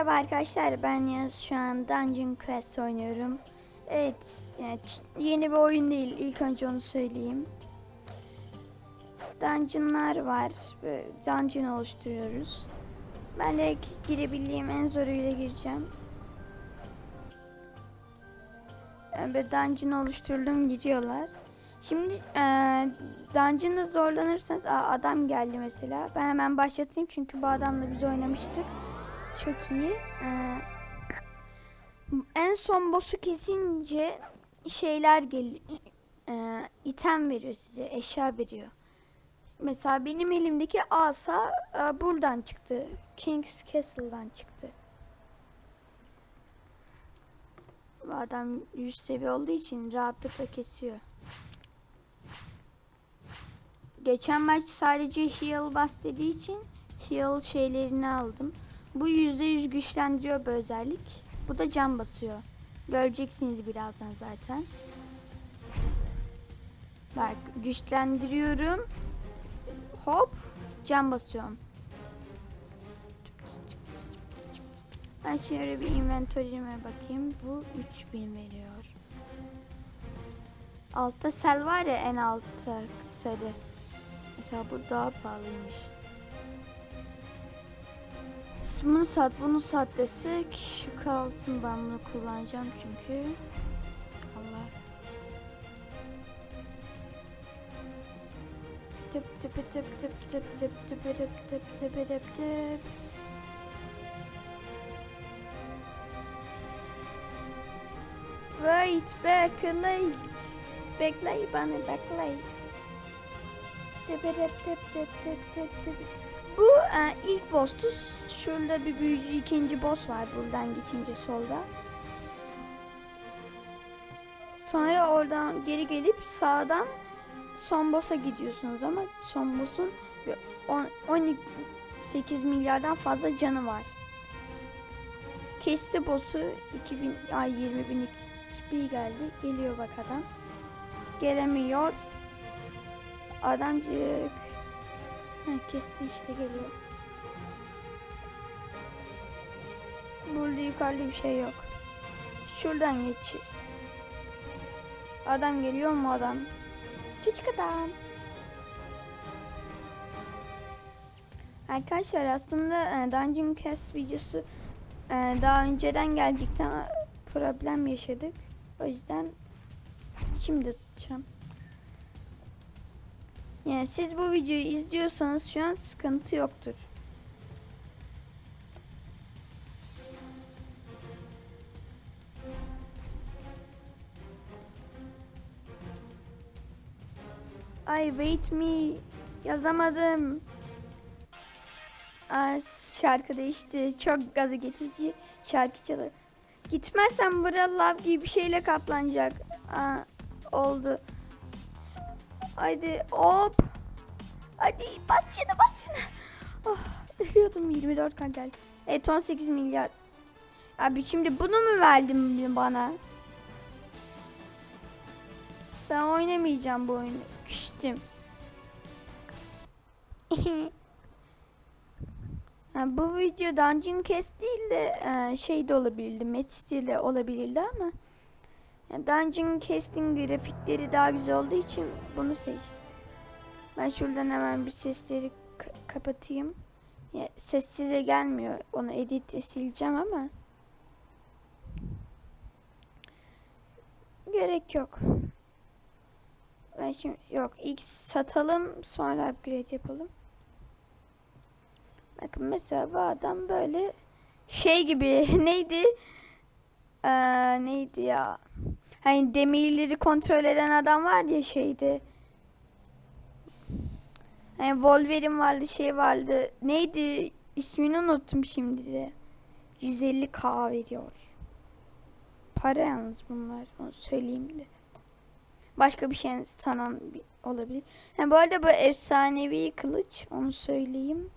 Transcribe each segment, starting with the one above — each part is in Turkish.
Merhaba arkadaşlar ben Yaz şu an Dungeon Quest oynuyorum. Evet yani yeni bir oyun değil ilk önce onu söyleyeyim. Dungeonlar var. Böyle dungeon oluşturuyoruz. Ben de girebildiğim en zoruyla gireceğim. Yani böyle dungeon oluşturdum giriyorlar. Şimdi eee dungeon'da zorlanırsanız Aa, adam geldi mesela. Ben hemen başlatayım çünkü bu adamla biz oynamıştık. Çok iyi. Ee, en son boss'u kesince şeyler gel e, item veriyor size, eşya veriyor. Mesela benim elimdeki asa e, buradan çıktı. King's Castle'dan çıktı. Bu adam 100 seviye olduğu için rahatlıkla kesiyor. Geçen maç sadece heal bas dediği için heal şeylerini aldım. Bu %100 güçlendiriyor bu özellik. Bu da can basıyor. Göreceksiniz birazdan zaten. Bak güçlendiriyorum. Hop can basıyorum. Ben şöyle bir inventory'ime bakayım. Bu 3000 veriyor. Altta sel var ya en altta sarı. Mesela bu daha pahalıymış. Bunu sat, bunu sat desek şu kalsın ben bunu kullanacağım çünkü. Allah. Tıp tıp tıp tıp tıp tıp tıp tıp tıp tıp tıp tıp. Wait, backlight. Bekle bana bekle. Tıp tıp tıp tıp tıp tıp tıp. Bu e, ilk boss'tu. Şurada bir büyücü ikinci boss var buradan geçince solda. Sonra oradan geri gelip sağdan son boss'a gidiyorsunuz ama son boss'un bir on- 18 milyardan fazla canı var. Kesti boss'u 2000 ay 20 bin XP geldi. Geliyor bak adam. Gelemiyor. Adamcık. Kesti işte geliyor. Burada yukarıda bir şey yok. Şuradan geçeceğiz. Adam geliyor mu adam? Küçük adam. Arkadaşlar aslında e, Dungeon Cast videosu e, daha önceden gelecekti problem yaşadık. O yüzden şimdi tutacağım. Yani siz bu videoyu izliyorsanız şu an sıkıntı yoktur. Ay wait me yazamadım. Aa, şarkı değişti. Çok gazı getirici şarkı çalıyor. Gitmezsem bura lav gibi bir şeyle kaplanacak. Aa, oldu. Haydi hop. Hadi bas canı bas canı. Oh, ölüyordum 24 kan geldi. Evet 18 milyar. Abi şimdi bunu mu verdin bana? Ben oynamayacağım bu oyunu. Küstüm. ha, bu video Dungeon Cast değil de e, şey de olabilirdi. Messi ile olabilirdi ama yani Dungeon Cast'in grafikleri daha güzel olduğu için bunu seçtim. Ben şuradan hemen bir sesleri ka- kapatayım. Ya, ses size gelmiyor. Onu edit sileceğim ama. Gerek yok. Ben şimdi yok ilk satalım sonra upgrade yapalım. Bakın mesela bu adam böyle şey gibi neydi? Ee, neydi ya? Hani demirleri kontrol eden adam var ya şeydi. Hani Wolverine vardı şey vardı. Neydi? İsmini unuttum şimdi de. 150k veriyor. Para yalnız bunlar. Onu söyleyeyim de. Başka bir şey sanan olabilir. Ha, bu arada bu efsanevi kılıç. Onu söyleyeyim.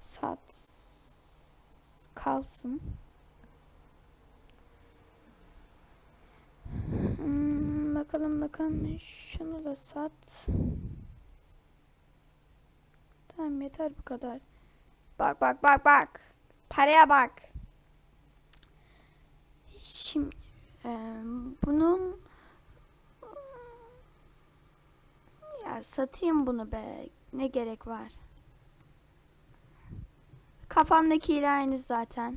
Sat. Kalsın. Hmm, bakalım bakalım. Şunu da sat. Tamam yeter bu kadar. Bak bak bak bak. Paraya bak. Şimdi e, bunun ya satayım bunu be. Ne gerek var? Kafamdakiyle aynı zaten.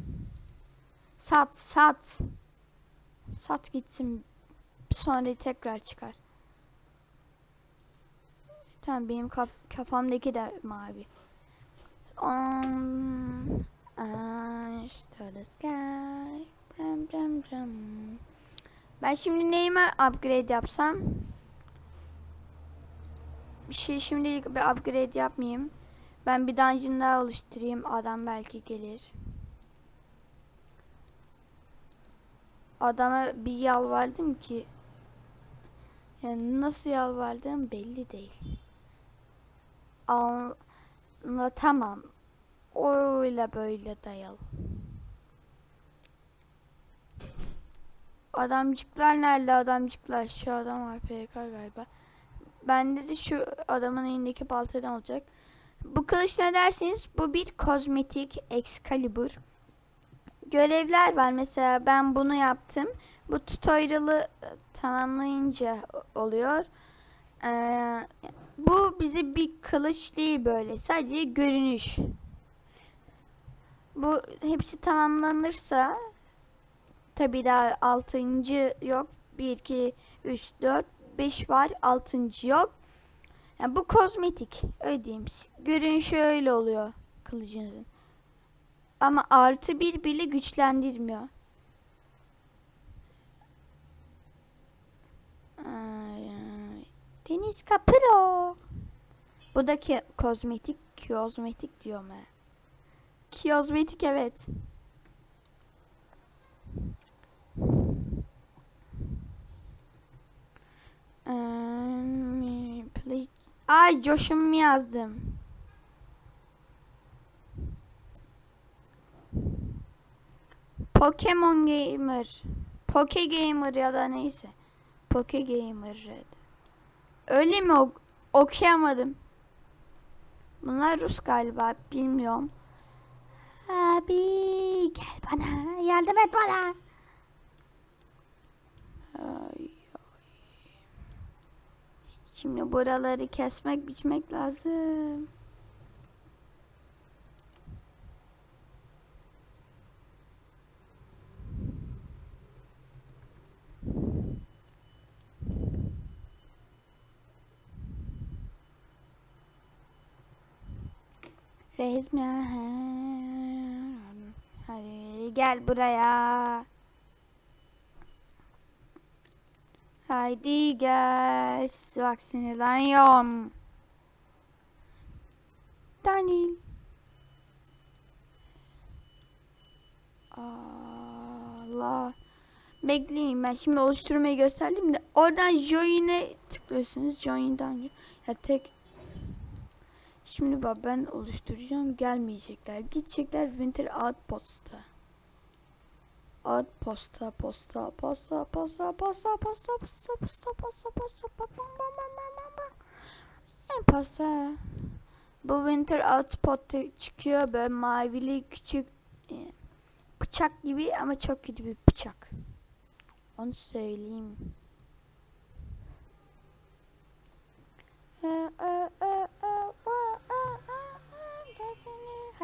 Sat, sat. Sat gitsin. Sonra tekrar çıkar. Tamam benim kaf- kafamdaki de mavi. On the sky. Bram, bram, bram. Ben şimdi neyime upgrade yapsam? Bir şey şimdilik bir upgrade yapmayayım. Ben bir dungeon daha oluşturayım. Adam belki gelir. Adama bir yalvardım ki yani nasıl yalvardığım belli değil. Anlatamam. Öyle böyle dayalı. Adamcıklar nerede adamcıklar? Şu adam var PK galiba. Bende de şu adamın elindeki baltadan olacak. Bu kılıç ne dersiniz? Bu bir kozmetik Excalibur. Görevler var. Mesela ben bunu yaptım. Bu tutorial'ı e, tamamlayınca oluyor. Ee, bu bize bir kılıç değil böyle. Sadece görünüş. Bu hepsi tamamlanırsa tabi daha altıncı yok. 1, 2, 3, 4, 5 var. Altıncı yok. Yani bu kozmetik. Öyle diyeyim. Görünüşü öyle oluyor kılıcınızın. Ama artı bir bile güçlendirmiyor. Deniz Kapıro. Bu da ki kozmetik, kozmetik diyorum ben. Kozmetik evet. Um, please. Ay Josh'um yazdım. Pokemon Gamer. Poke Gamer ya da neyse. Poke Gamer Red. Öyle mi ok okuyamadım. Bunlar Rus galiba bilmiyorum. Abi gel bana yardım et bana. Ay, ay. Şimdi buraları kesmek biçmek lazım. Resmen. Hadi gel buraya. Haydi gel. Bak sinirleniyorum. Daniel. Allah. Bekleyin ben şimdi oluşturmayı göstereyim de oradan join'e tıklıyorsunuz. Join'dan ya tek Şimdi bak ben oluşturacağım gelmeyecekler. Gidecekler Winter Outpost'a. Outpost'a posta posta posta posta posta posta posta posta posta. En posta. Bu Winter Outpost'ta çıkıyor böyle mavili küçük e, bıçak gibi ama çok kötü bir bıçak. Onu söyleyeyim. Ee, e, e, e,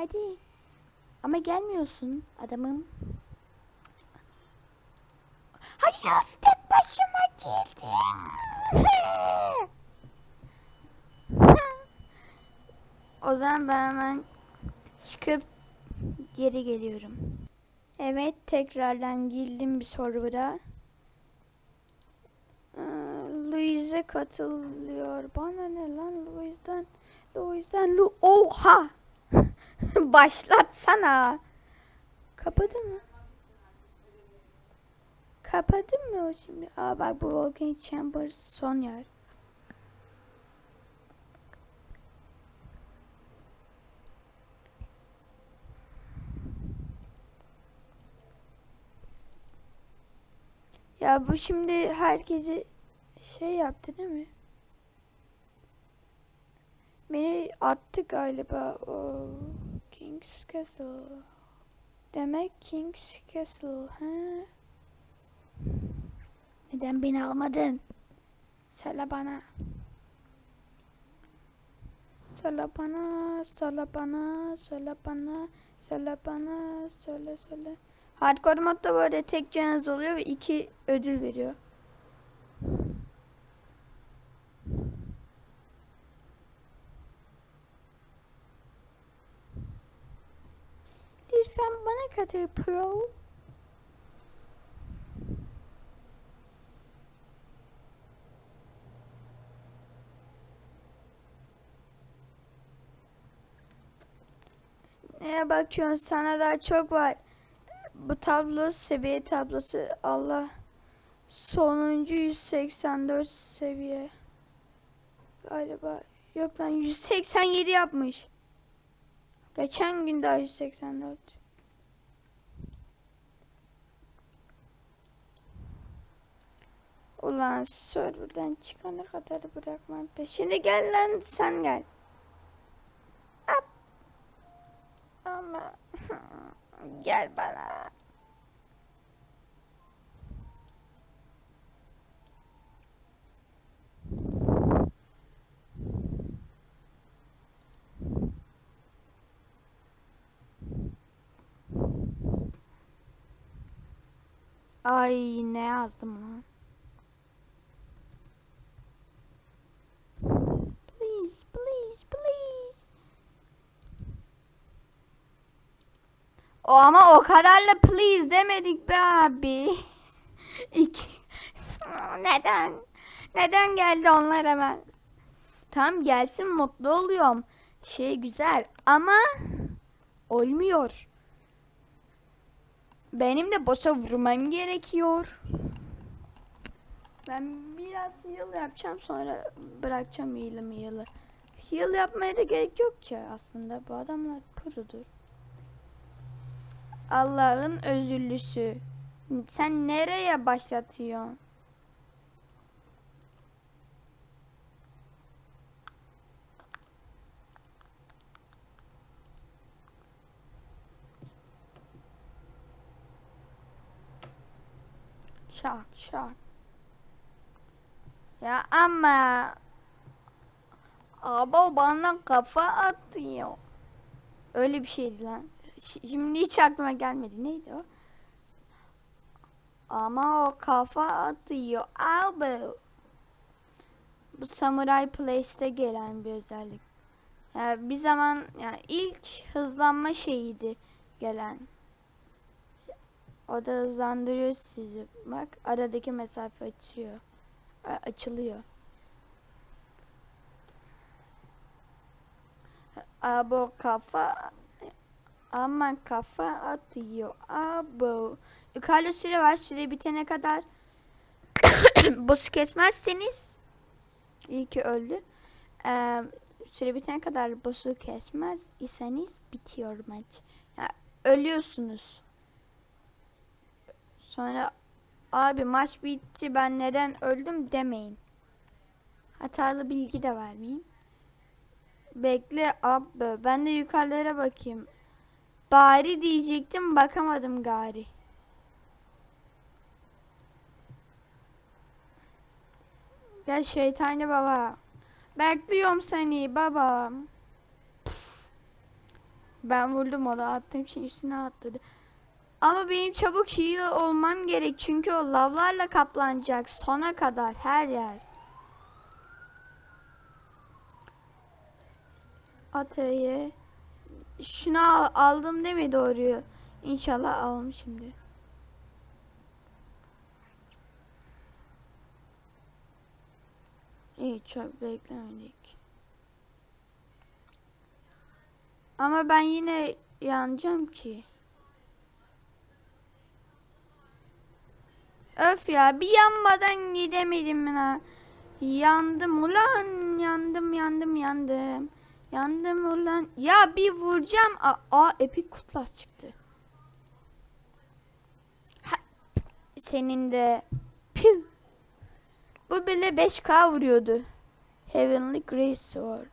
Hadi. Ama gelmiyorsun adamım. Hayır tek başıma girdim. o zaman ben hemen çıkıp geri geliyorum. Evet tekrardan girdim bir server'a. Ee, Louise katılıyor. Bana ne lan Louise'den? Louise'den Lu Oha! Başlatsana. Kapadı mı? Kapadı mı o şimdi? Aa bak bu Volcanic Chambers son yer. Ya bu şimdi herkesi şey yaptı değil mi? Beni attı galiba o King's Castle. Demek King's Castle. He? Neden beni almadın? Söyle bana. Söyle bana, söyle bana, söyle bana, söyle bana, söyle söyle. Hardcore modda böyle tek canınız oluyor ve iki ödül veriyor. Lütfen bana katıl pro. Neye bakıyorsun? Sana daha çok var. Bu tablo seviye tablosu. Allah. Sonuncu 184 seviye. Galiba. Yok lan 187 yapmış. Geçen gün daha 184. Ulan serverden çıkana kadar bırakmam peşini gel lan sen gel. Hop. Ama gel bana. Ay ne yazdım lan? Please, please, please. O ama o kadarla please demedik be abi. İki. Neden? Neden geldi onlar hemen? Tamam gelsin mutlu oluyorum. Şey güzel ama olmuyor. Benim de boşa vurmam gerekiyor. Ben biraz yıl yapacağım sonra bırakacağım yılı yılı. Yıl yapmaya da gerek yok ki aslında. Bu adamlar kurudur. Allah'ın özürlüsü. Sen nereye başlatıyorsun? Şak şak. Ya ama Aba bana kafa atıyor. Öyle bir şeydi lan. Şimdi hiç aklıma gelmedi. Neydi o? Ama o kafa atıyor. Abi. Bu Samurai Place'te gelen bir özellik. Yani bir zaman yani ilk hızlanma şeyiydi gelen. O da hızlandırıyor sizi. Bak aradaki mesafe açıyor. A- açılıyor. Abo kafa ama kafa atıyor. Abo. Yukarıda süre var. Süre bitene kadar boss kesmezseniz iyi ki öldü. Ee, süre bitene kadar boss'u kesmez iseniz bitiyor maç. Yani ölüyorsunuz. Sonra abi maç bitti ben neden öldüm demeyin. Hatalı bilgi de vermeyeyim. Bekle abi ben de yukarılara bakayım. Bari diyecektim bakamadım gari. Gel şeytani baba. Bekliyorum seni baba. Ben vurdum o da attığım şey üstüne atladı. Ama benim çabuk heal olmam gerek çünkü o lavlarla kaplanacak sona kadar her yer. Atayı. Şunu al- aldım değil mi doğruyu? İnşallah almışımdır. İyi çok beklemedik. Ama ben yine yanacağım ki. Öf ya bir yanmadan gidemedim ya. Yandım ulan yandım yandım yandım. Yandım ulan. Ya bir vuracağım. Aa, aa epik kutlas çıktı. Ha, senin de. Piu. Bu bile 5k vuruyordu. Heavenly Grace Sword.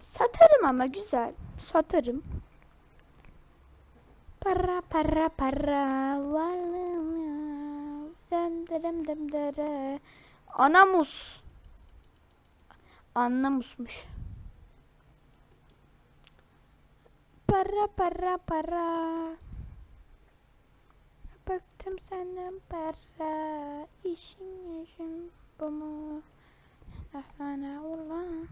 Satarım ama güzel. Satarım. Para para para. Dem dem dem dere. Anamus. Annamusmuş. Para para para. Bıktım senden para. İşin gücün bu mu? Lahlana ulan.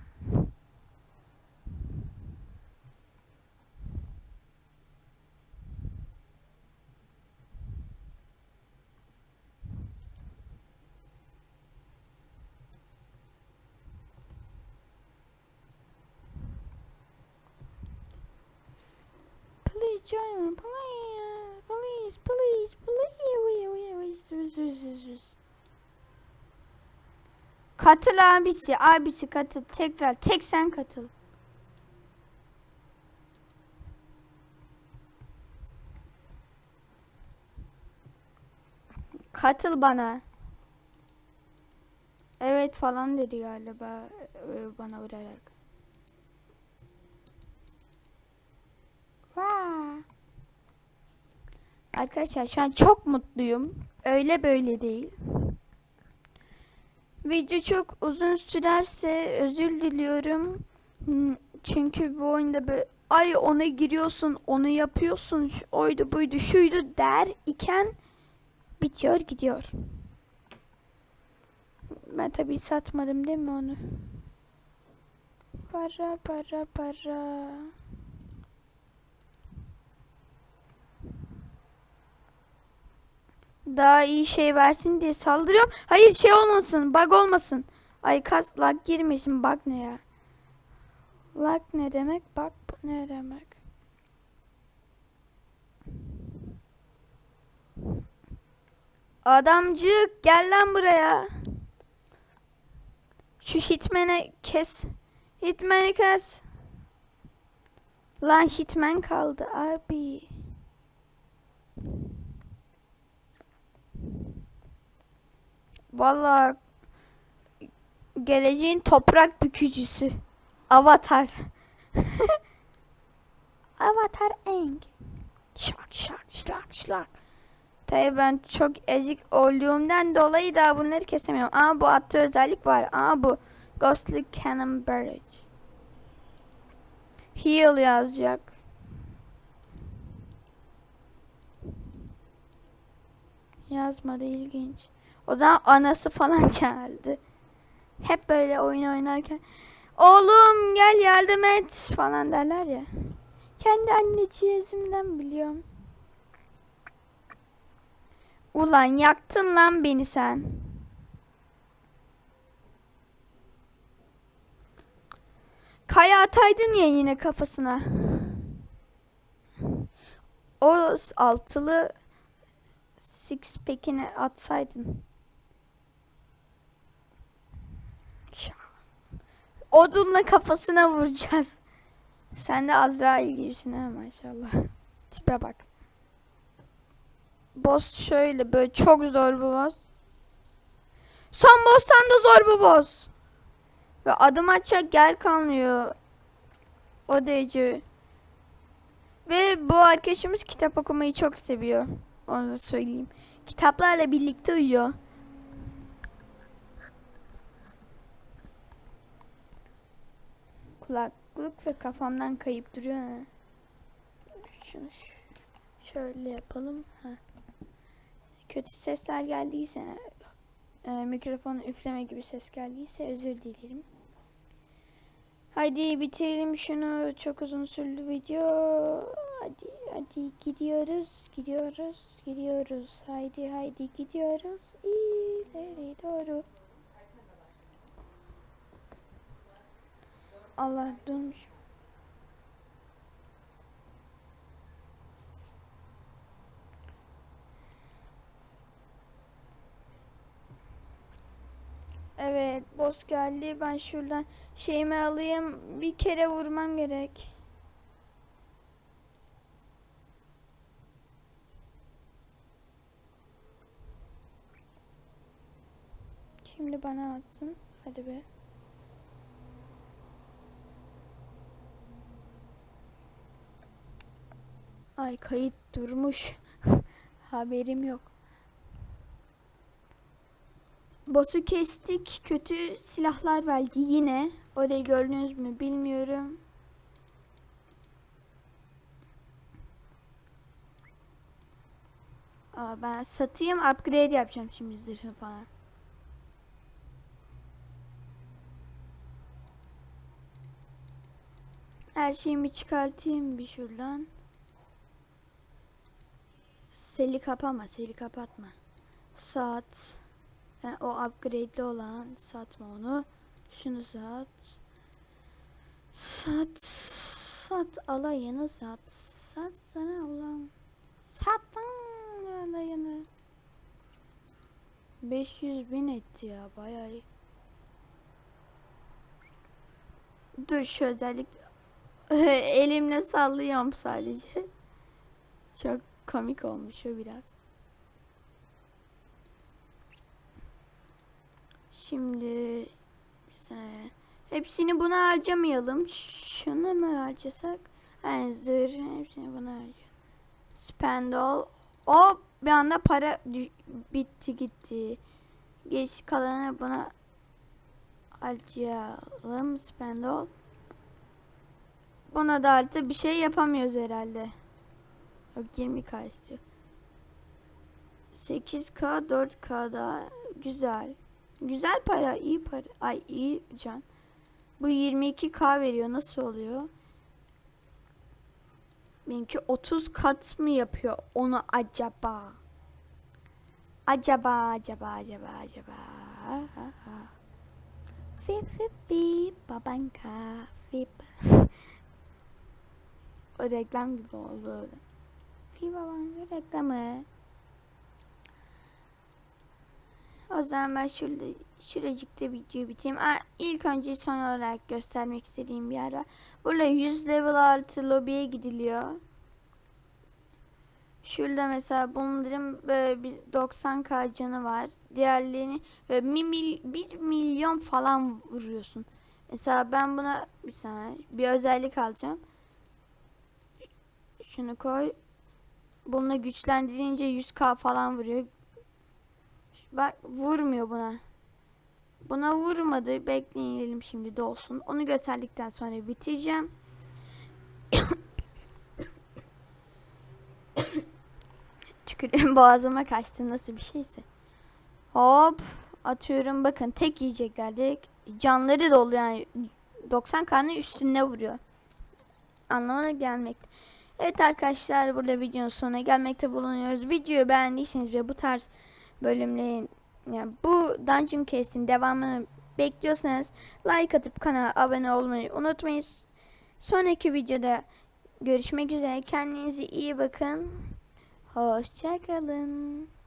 Please join please, please, please, please. Katıl abisi, abisi katıl. Tekrar, tek sen katıl. Katıl bana. Evet falan dedi galiba e, bana vurarak. Vaa. Arkadaşlar şu an çok mutluyum. Öyle böyle değil. Video çok uzun sürerse özür diliyorum. Hmm, Çünkü bu oyunda böyle ay ona giriyorsun, onu yapıyorsun, oydu buydu, şuydu der iken bitiyor gidiyor. Ben tabii satmadım değil mi onu? Para para para. Daha iyi şey versin diye saldırıyorum. Hayır şey olmasın, bug olmasın. Ay kas lag girmesin, bug ne ya? Lag ne demek, bug ne demek? Adamcık gel lan buraya. Şu hitman'e kes. Hitman'ı kes. Lan hitman kaldı abi. Vallahi geleceğin toprak bükücüsü. Avatar. Avatar Eng. Şak şak şak şak. Tabii ben çok ezik olduğumdan dolayı da bunları kesemiyorum. Ama bu attığı özellik var. Ama bu Ghostly Cannon Barrage. Heal yazacak. Yazmadı ilginç. O zaman anası falan çağırdı. Hep böyle oyun oynarken oğlum gel yardım et falan derler ya. Kendi anneciğizimden biliyorum. Ulan yaktın lan beni sen. Kaya ataydın ya yine kafasına. O altılı six pack'ini atsaydın. Odunla kafasına vuracağız. Sen de Azrail gibisin ha maşallah. Tipe bak. Boss şöyle böyle çok zor bu boss. Son boss'tan da zor bu boss. Ve adım atacak yer kalmıyor. O derece. Ve bu arkadaşımız kitap okumayı çok seviyor. Onu da söyleyeyim. Kitaplarla birlikte uyuyor. Kulaklık ve kafamdan kayıp duruyor. ha. Şunu şöyle yapalım. Ha. Kötü sesler geldiyse, e, mikrofonu üfleme gibi ses geldiyse özür dilerim. Hadi bitirelim şunu. Çok uzun sürdü video. Hadi hadi gidiyoruz, gidiyoruz, gidiyoruz. Haydi haydi gidiyoruz. İleri doğru. Allah durmuş. Evet, boss geldi. Ben şuradan şeyimi alayım. Bir kere vurmam gerek. Şimdi bana atsın. Hadi be. Ay kayıt durmuş. Haberim yok. Boss'u kestik. Kötü silahlar verdi yine. Orayı gördünüz mü bilmiyorum. Aa, ben satayım upgrade yapacağım şimdi zırhı falan. Her şeyimi çıkartayım bir şuradan. Seli kapama, seli kapatma. Saat. Yani o upgrade'li olan satma onu. Şunu sat. Sat. Sat alayını sat. Sat sana ulan. Sat lan alayını. 500 bin etti ya bayağı iyi. Dur şu özellik elimle sallıyorum sadece. Çok komik olmuş o biraz. Şimdi saniye. Hepsini buna harcamayalım. Şunu mu harcasak? Yani zırh hepsini buna harcayalım. Spend all. O bir anda para bitti gitti. Geç kalanı buna harcayalım. Spend all. Buna da artık bir şey yapamıyoruz herhalde. Yok 20k istiyor. 8k 4k daha güzel. Güzel para, iyi para. Ay iyi can. Bu 22k veriyor. Nasıl oluyor? Benimki 30 kat mı yapıyor onu acaba? Acaba, acaba, acaba, acaba. Fip fip bip babanka fip. o reklam gibi oldu. Babanka reklamı. O zaman ben şurada şuracıkta videoyu bitireyim. Aa, ilk önce son olarak göstermek istediğim bir yer var. Burada 100 level artı lobiye gidiliyor. Şurada mesela bunların böyle bir 90k canı var. Diğerlerini böyle 1 mil, bir milyon falan vuruyorsun. Mesela ben buna bir saniye bir özellik alacağım. Şunu koy. Bununla güçlendirince 100k falan vuruyor. Bak vurmuyor buna. Buna vurmadı. Bekleyelim şimdi dolsun. Onu gösterdikten sonra bitireceğim. Tükürüğüm boğazıma kaçtı nasıl bir şeyse. Hop atıyorum bakın tek yiyecekler direkt canları dolu yani 90 kanı üstünde vuruyor. Anlamına gelmekte. Evet arkadaşlar burada videonun sonuna gelmekte bulunuyoruz. Videoyu beğendiyseniz ve bu tarz bölümlerin yani bu Dungeon Cast'in devamını bekliyorsanız like atıp kanala abone olmayı unutmayın. Sonraki videoda görüşmek üzere. Kendinize iyi bakın. Hoşçakalın.